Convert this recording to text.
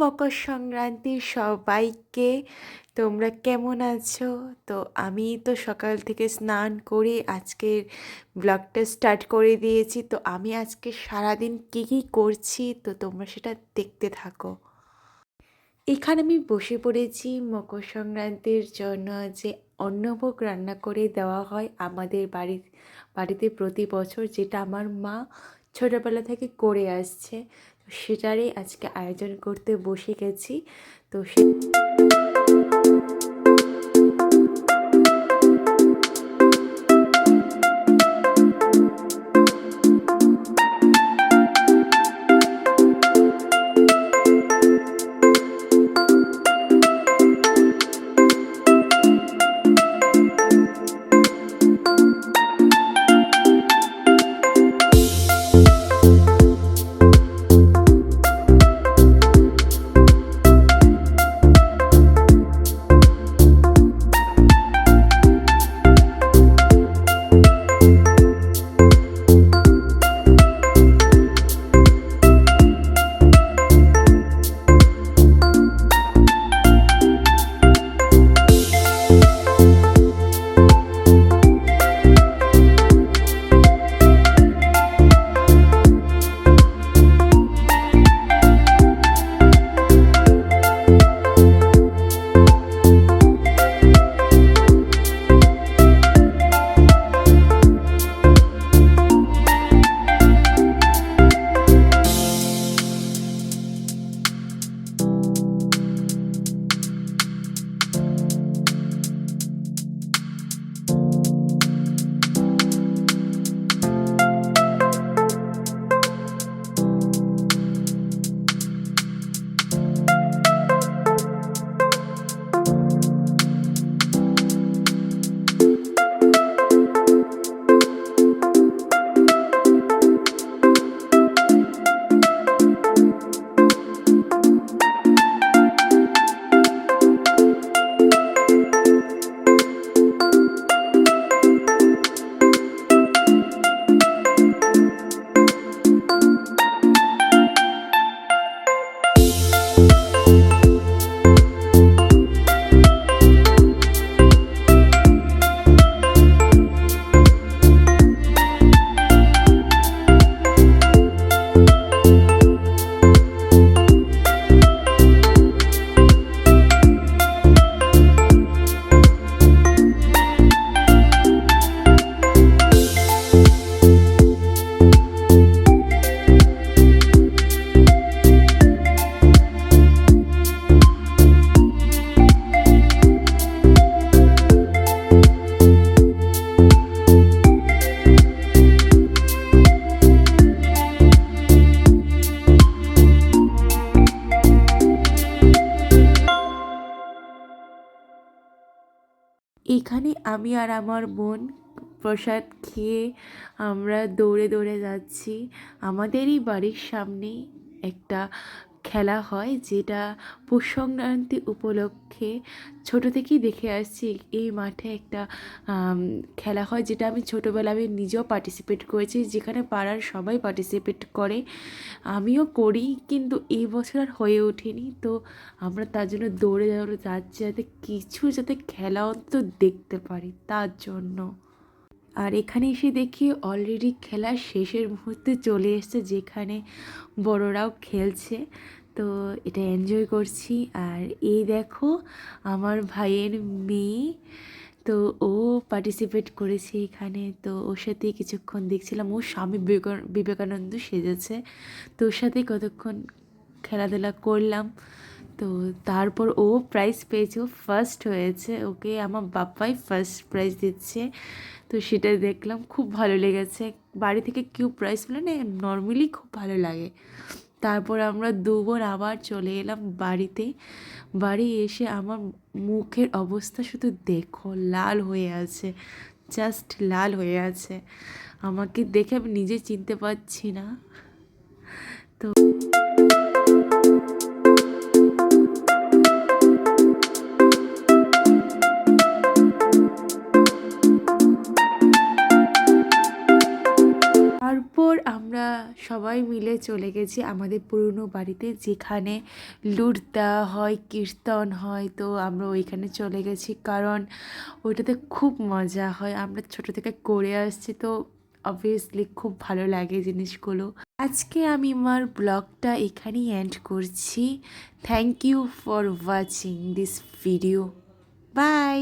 মকর সংক্রান্তির সবাইকে। তোমরা কেমন আছো? তো আমি তো সকাল থেকে স্নান করে আজকের ব্লগটা স্টার্ট করে দিয়েছি। তো আমি আজকে সারাদিন কী কী করছি, তো তোমরা সেটা দেখতে থাকো। এখানে আমি বসে পড়েছি মকর সংক্রান্তির জন্য যে অন্নভোগ রান্না করে দেওয়া হয় আমাদের বাড়ি বাড়িতে প্রতি বছর যেটা আমার মা ছোটোবেলা থেকে করে আসছে। সেটারই আজকে আয়োজন করতে বসে গেছি তো সে এখানে আমি আর আমার বোন প্রসাদ খেয়ে আমরা দৌড়ে দৌড়ে যাচ্ছি। আমাদেরই বাড়ির সামনেই একটা খেলা হয় যেটা পৌষ সংক্রান্তি উপলক্ষে ছোটো থেকেই দেখে আসছি। এই মাঠে একটা খেলা হয় যেটা আমি ছোটোবেলা আমি নিজেও পার্টিসিপেট করেছি, যেখানে পাড়ার সবাই পার্টিসিপেট করে। আমিও করি কিন্তু এই বছর আর হয়ে ওঠেনি। তো আমরা তার জন্য দৌড়ে দৌড়ে যাচ্ছি যাতে কিছু যাতে খেলা অন্তত দেখতে পারি, তার জন্য। আর এখানে এসে দেখি অলরেডি খেলা শেষের মুহূর্তে চলে এসছে, যেখানে বড়রাও খেলছে। তো এটা এনজয় করছি। আর এই দেখো, আমার ভাইয়ের মেয়ে। তো ও পার্টিসিপেট করেছে এখানে। তো ওর সাথে কিছুক্ষণ দেখছিলাম। ও স্বামী বিবেকা- বিবেকানন্দ সেজেছে। তো ওর সাথে কতক্ষণ খেলাধুলা করলাম। তো তারপর ও প্রাইজ পেয়েছে, ও ফার্স্ট হয়েছে। ওকে আমার বাপ্পাই ফার্স্ট প্রাইজ দিচ্ছে। তো সেটা দেখলাম, খুব ভালো লেগেছে। বাড়ি থেকে কেউ প্রাইজ পেলে না নর্মালি খুব ভালো লাগে। তারপর আমরা দুবার আবার চলে এলাম বাড়িতে। বাড়ি এসে আমার মুখের অবস্থা শুধু দেখো, লাল হয়ে আছে। জাস্ট লাল হয়ে আছে। আমাকে দেখে আমি নিজে চিনতে পারছি না। তো আমরা সবাই মিলে চলে গেছি আমাদের পুরনো বাড়িতে, যেখানে লুট দেওয়া হয়, কীর্তন হয়। তো আমরা ওইখানে চলে গেছি কারণ ওইটাতে খুব মজা হয়। আমরা ছোটো থেকে করে আসছি, তো অবভিয়াসলি খুব ভালো লাগে জিনিসগুলো। আজকে আমি আমার ব্লগটা এখানেই এন্ড করছি। Thank you for watching this video bye